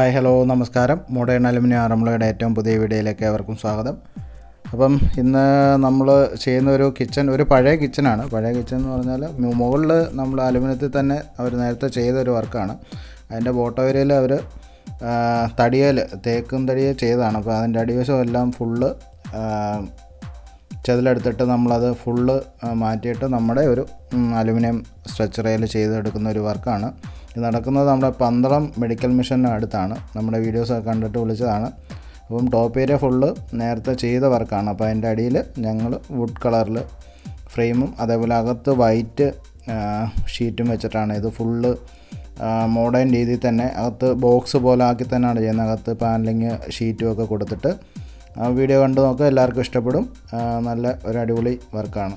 Hi hello നമസ്കാരം. Modern aluminium ആറന്മുളയുടെ ഏറ്റവും പുതിയ വീഡിയോയിലേക്ക് ഏവർക്കും സ്വാഗതം. അപ്പം ഇന്ന് നമ്മൾ ചെയ്യുന്ന ഒരു കിച്ചൺ ഒരു പഴയ കിച്ചണാണ് പഴയ കിച്ചൺ എന്ന് പറഞ്ഞാൽ മുകളിൽ നമ്മൾ അലുമിനിയത്തിൽ തന്നെ അവർ നേരത്തെ ചെയ്ത ഒരു വർക്കാണ് അതിന്റെ ബോട്ടോ ഏരിയയിൽ അവർ തടിയൽ തേക്കും തടിയൽ ചെയ്തതാണ്. അപ്പോൾ അതിന്റെ അടിവശം എല്ലാം ഫുള്ള് ചെതിലെടുത്തിട്ട് നമ്മളത് ഫുള്ള് മാറ്റിയിട്ട് നമ്മുടെ ഒരു അലുമിനിയം സ്ട്രെച്ചറയിൽ ചെയ്തെടുക്കുന്ന ഒരു വർക്കാണ് ഇത് നടക്കുന്നത് നമ്മുടെ പന്തളം മെഡിക്കൽ മിഷന്റെ അടുത്താണ്. നമ്മുടെ വീഡിയോസൊക്കെ കണ്ടിട്ട് വിളിച്ചതാണ്. അപ്പം ടോപ്പ് ഏരിയ ഫുള്ള് നേരത്തെ ചെയ്ത വർക്കാണ്. അപ്പോൾ അതിന്റെ അടിയിൽ ഞങ്ങൾ വുഡ് കളറിൽ ഫ്രെയിമും അതേപോലെ അകത്ത് വൈറ്റ് ഷീറ്റും വെച്ചിട്ടാണ് ഇത് ഫുള്ള് മോഡേൺ രീതിയിൽ തന്നെ അകത്ത് ബോക്സ് പോലെ ആക്കി തന്നെയാണ് ചെയ്യുന്നത്. അകത്ത് പാനലിങ് ഷീറ്റും ഒക്കെ കൊടുത്തിട്ട്. വീഡിയോ കണ്ടു നോക്കുക. എല്ലാവർക്കും ഇഷ്ടപ്പെടും. നല്ല ഒരു അടിപൊളി വർക്കാണ്.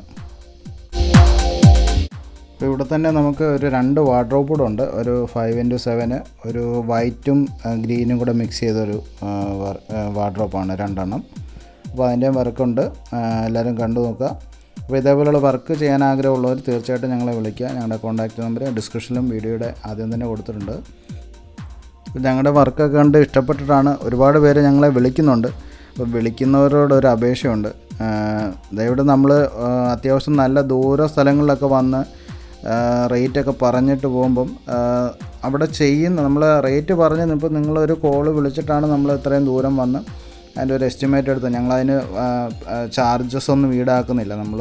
അപ്പോൾ ഇവിടെ തന്നെ നമുക്ക് ഒരു രണ്ട് വാർഡ്രോബ് കൂടെ ഉണ്ട്. ഒരു ഫൈവ് ഇന്റു സെവന് ഒരു വൈറ്റും ഗ്രീനും കൂടെ മിക്സ് ചെയ്തൊരു വാർഡ്രോപ്പാണ് രണ്ടെണ്ണം. അപ്പോൾ അതിന്റെയും വർക്കുണ്ട് എല്ലാവരും കണ്ടു നോക്കുക. അപ്പോൾ ഇതേപോലെയുള്ള വർക്ക് ചെയ്യാൻ ആഗ്രഹമുള്ളവർ തീർച്ചയായിട്ടും ഞങ്ങളെ വിളിക്കുക. ഞങ്ങളുടെ കോൺടാക്റ്റ് നമ്പർ ഡിസ്ക്രിപ്ഷനിലും വീഡിയോയുടെ ആദ്യം തന്നെ കൊടുത്തിട്ടുണ്ട്. ഞങ്ങളുടെ വർക്കൊക്കെ കണ്ട് ഇഷ്ടപ്പെട്ടിട്ടാണ് ഒരുപാട് പേര് ഞങ്ങളെ വിളിക്കുന്നുണ്ട്. അപ്പോൾ വിളിക്കുന്നവരോട് ഒരു അപേക്ഷയുണ്ട്. ദയവിടെ നമ്മൾ അത്യാവശ്യം നല്ല ദൂര സ്ഥലങ്ങളിലൊക്കെ വന്ന് റേറ്റൊക്കെ പറഞ്ഞിട്ട് പോകുമ്പം അവിടെ ചെയ്യുന്ന നമ്മൾ റേറ്റ് പറഞ്ഞ് ഇപ്പോൾ നിങ്ങളൊരു കോൾ വിളിച്ചിട്ടാണ് നമ്മൾ ഇത്രയും ദൂരം വന്ന് അതിന്റെ ഒരു എസ്റ്റിമേറ്റ് എടുത്ത് ഞങ്ങളതിന് ചാർജസ് ഒന്നും ഈടാക്കുന്നില്ല. നമ്മൾ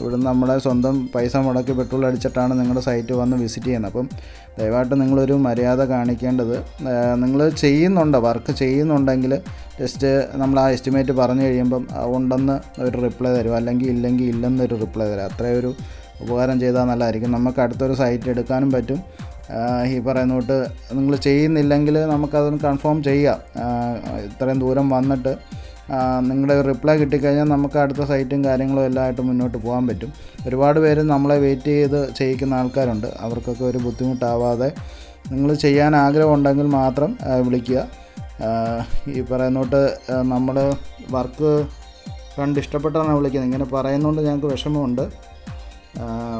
ഇവിടുന്ന് നമ്മളെ സ്വന്തം പൈസ മുടക്കി പെട്രോൾ അടിച്ചിട്ടാണ് നിങ്ങളുടെ സൈറ്റ് വന്ന് വിസിറ്റ് ചെയ്യുന്നത്. അപ്പം ദയവായിട്ട് നിങ്ങളൊരു മര്യാദ കാണിക്കേണ്ടത് നിങ്ങൾ ചെയ്യുന്നുണ്ടോ? വർക്ക് ചെയ്യുന്നുണ്ടെങ്കിൽ ജസ്റ്റ് നമ്മൾ ആ എസ്റ്റിമേറ്റ് പറഞ്ഞു കഴിയുമ്പം ഉണ്ടെന്ന് ഒരു റിപ്ലൈ തരും അല്ലെങ്കിൽ ഇല്ലെങ്കിൽ ഇല്ലെന്നൊരു റിപ്ലൈ തരും അത്രയും ഒരു ഉപകാരം ചെയ്താൽ നല്ലതായിരിക്കും. നമുക്ക് അടുത്തൊരു സൈറ്റ് എടുക്കാനും പറ്റും. ഈ പറയുന്ന തൊട്ട് നിങ്ങൾ ചെയ്യുന്നില്ലെങ്കിൽ നമുക്കതൊന്ന് കൺഫേം ചെയ്യാം. ഇത്രയും ദൂരം വന്നിട്ട് നിങ്ങളുടെ റിപ്ലൈ കിട്ടിക്കഴിഞ്ഞാൽ നമുക്ക് അടുത്ത സൈറ്റും കാര്യങ്ങളും എല്ലാം ആയിട്ട് മുന്നോട്ട് പോകാൻ പറ്റും. ഒരുപാട് പേര് നമ്മളെ വെയിറ്റ് ചെയ്ത് ചെയ്യിക്കുന്ന ആൾക്കാരുണ്ട്. അവർക്കൊക്കെ ഒരു ബുദ്ധിമുട്ടാവാതെ നിങ്ങൾ ചെയ്യാൻ ആഗ്രഹമുണ്ടെങ്കിൽ മാത്രം വിളിക്കുക. ഈ പറയുന്നോട്ട് നമ്മൾ വർക്ക് കണ്ട് ഇഷ്ടപ്പെട്ടാണ് വിളിക്കുന്നത്. ഇങ്ങനെ പറയുന്നതുകൊണ്ട് ഞങ്ങൾക്ക് വിഷമമുണ്ട്.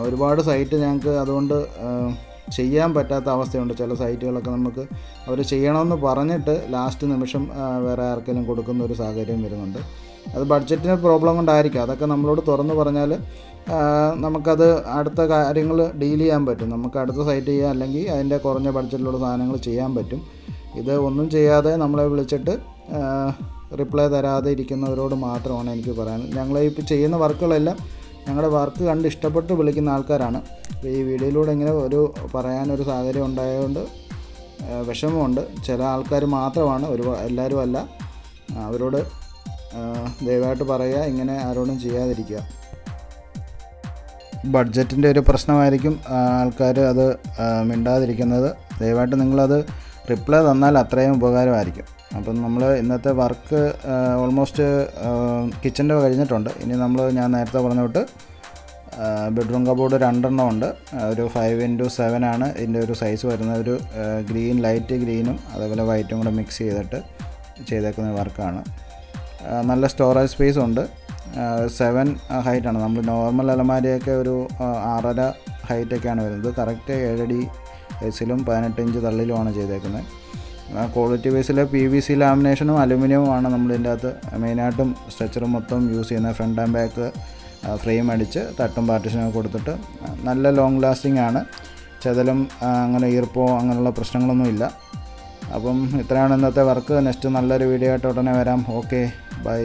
ഒരുപാട് സൈറ്റ് ഞങ്ങൾക്ക് അതുകൊണ്ട് ചെയ്യാൻ പറ്റാത്ത അവസ്ഥയുണ്ട്. ചില സൈറ്റുകളൊക്കെ നമുക്ക് അവർ ചെയ്യണമെന്ന് പറഞ്ഞിട്ട് ലാസ്റ്റ് നിമിഷം വേറെ ആർക്കെങ്കിലും കൊടുക്കുന്ന ഒരു സാഹചര്യം വരുന്നുണ്ട്. അത് ബഡ്ജറ്റിന് പ്രോബ്ലം കൊണ്ടായിരിക്കും. അതൊക്കെ നമ്മളോട് തുറന്നു പറഞ്ഞാൽ നമുക്കത് അടുത്ത കാര്യങ്ങൾ ഡീൽ ചെയ്യാൻ പറ്റും. നമുക്ക് അടുത്ത സൈറ്റ് ചെയ്യാം അല്ലെങ്കിൽ അതിന്റെ കുറഞ്ഞ ബഡ്ജറ്റിലുള്ള സാധനങ്ങൾ ചെയ്യാൻ പറ്റും. ഇത് ഒന്നും ചെയ്യാതെ നമ്മളെ വിളിച്ചിട്ട് റിപ്ലൈ തരാതെ ഇരിക്കുന്നവരോട് മാത്രമാണ് എനിക്ക് പറയാൻ ഞങ്ങൾ ഇപ്പോൾ ചെയ്യുന്ന വർക്കുകളെല്ലാം ഞങ്ങളുടെ വർക്ക് കണ്ട് ഇഷ്ടപ്പെട്ട് വിളിക്കുന്ന ആൾക്കാരാണ്. അപ്പോൾ ഈ വീഡിയോയിലൂടെ ഇങ്ങനെ ഒരു പറയാനൊരു സാഹചര്യം ഉണ്ടായതുകൊണ്ട് വിഷമമുണ്ട്. ചില ആൾക്കാർ മാത്രമാണ് ഒരു എല്ലാവരും അല്ല. അവരോട് ദയവായിട്ട് പറയുക ഇങ്ങനെ ആരോടും ചെയ്യാതിരിക്കുക. ബഡ്ജറ്റിന്റെ ഒരു പ്രശ്നമായിരിക്കും ആൾക്കാർ അത് മിണ്ടാതിരിക്കുന്നത്. ദയവായിട്ട് നിങ്ങളത് റിപ്ലൈ തന്നാൽ അത്രയും ഉപകാരമായിരിക്കും. അപ്പം നമ്മൾ ഇന്നത്തെ വർക്ക് ഓൾമോസ്റ്റ് കിച്ചന്റെ കഴിഞ്ഞിട്ടുണ്ട്. ഇനി നമ്മൾ ഞാൻ നേരത്തെ പറഞ്ഞ തൊട്ട് ബെഡ്റൂം കബോർഡ് രണ്ടെണ്ണം ഉണ്ട്. ഒരു ഫൈവ് ഇന്റു സെവൻ ആണ് ഇതിന്റെ ഒരു സൈസ് വരുന്നത്. ഒരു ഗ്രീൻ ലൈറ്റ് ഗ്രീനും അതേപോലെ വൈറ്റും കൂടെ മിക്സ് ചെയ്തിട്ട് ചെയ്തേക്കുന്ന വർക്കാണ്. നല്ല സ്റ്റോറേജ് സ്പേസ് ഉണ്ട്. സെവൻ ഹൈറ്റാണ് നമ്മൾ നോർമൽ അലമാരിയൊക്കെ ഒരു ആറര ഹൈറ്റൊക്കെയാണ് വരുന്നത്. കറക്റ്റ് ഏഴടി സൈസിലും പതിനെട്ട് ഇഞ്ച് തള്ളിലുമാണ് ചെയ്തേക്കുന്നത്. ക്വാളിറ്റി ബേസിൽ പി വി സി ലാമിനേഷനും നമ്മൾ ഇതിന്റെ അകത്ത് മെയിനായിട്ടും സ്ട്രെച്ചർ മൊത്തം യൂസ് ചെയ്യുന്നത് ഫ്രണ്ട് ആൻഡ് ബാക്ക് ഫ്രെയിം അടിച്ച് തട്ടും പാർട്ടീഷനൊക്കെ കൊടുത്തിട്ട് നല്ല ലോങ് ലാസ്റ്റിംഗ് ആണ്. ചെതലും അങ്ങനെ ഈർപ്പോ അങ്ങനെയുള്ള പ്രശ്നങ്ങളൊന്നും ഇല്ല. അപ്പം ഇത്രയാണ് ഇന്നത്തെ വർക്ക് നെക്സ്റ്റ് നല്ലൊരു വീഡിയോ ആയിട്ട് ഉടനെ വരാം. Okay bye